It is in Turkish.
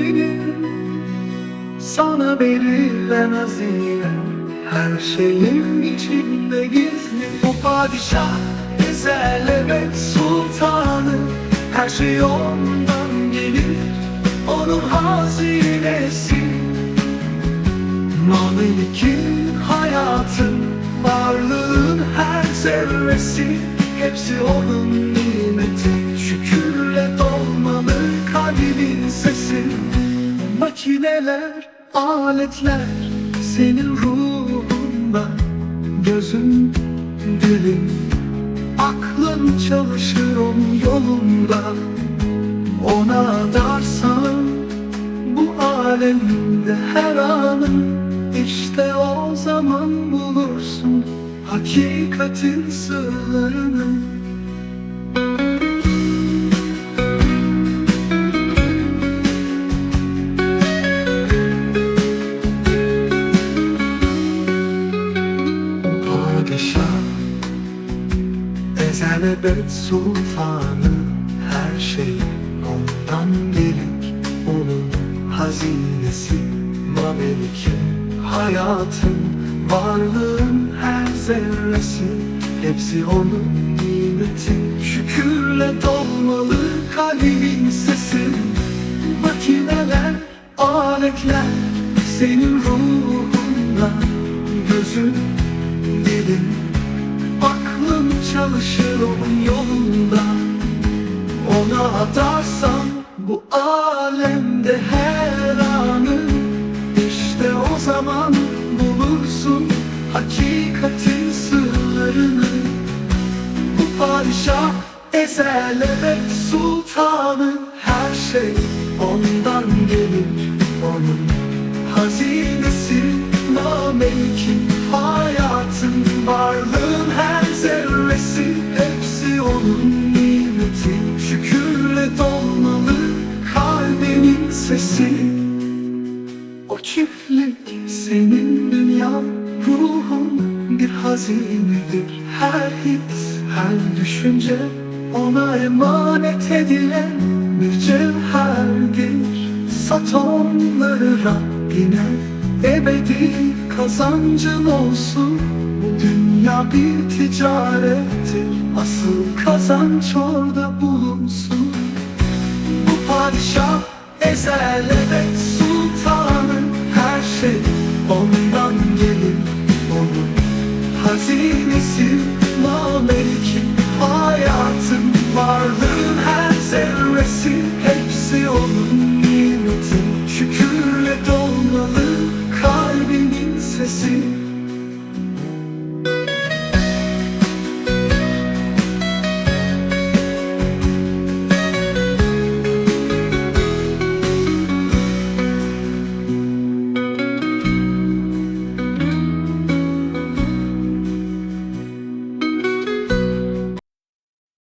senin Sana verilen hazine Her şeyim içinde gizli. Bu padişah güzel evet sultanı. Her şey ondan gelir Onun hazinesi. Malilikin hayatın Varlığın her zerresi. Hepsi onun nimeti. Makineler, aletler Senin ruhunda Gözün, dilin. Aklın çalışır onun yolunda. Ona darsan bu alemde her anın işte o zaman bulursun. Hakikatin sırlarını Ebed sultanı Her şey ondan gelir. Onun hazinesi Mamelikin Hayatın Varlığın her zerresi. Hepsi onun nimeti Şükürle dolmalı kalbin sesi. Makineler, aletler Senin ruhunda Gözün, dilin Aklın çalışır onun yolunda. Ona atarsan bu alemde her anı İşte o zaman bulursun hakikatin sırlarını. Bu padişah ezel evet sultanı Her şey ondan gelir onun. Hazinesi Namelikin hayatın varlığın sesi. O çiftlik senin dünya Ruhun bir hazinedir. Her his, her düşünce Ona emanet edilen bir cevherdir. Sat onları Rabbine Ebedi kazancın olsun. Bu dünya bir ticarettir Asıl kazanç orada bulunsun. Bu padişah Ezel evet sultanın her şey Ondan gelir onun hazinesi La melikim hayatım varlığın her zerresi. Hepsi onun nimetin şükürle dolmalı kalbinin sesi.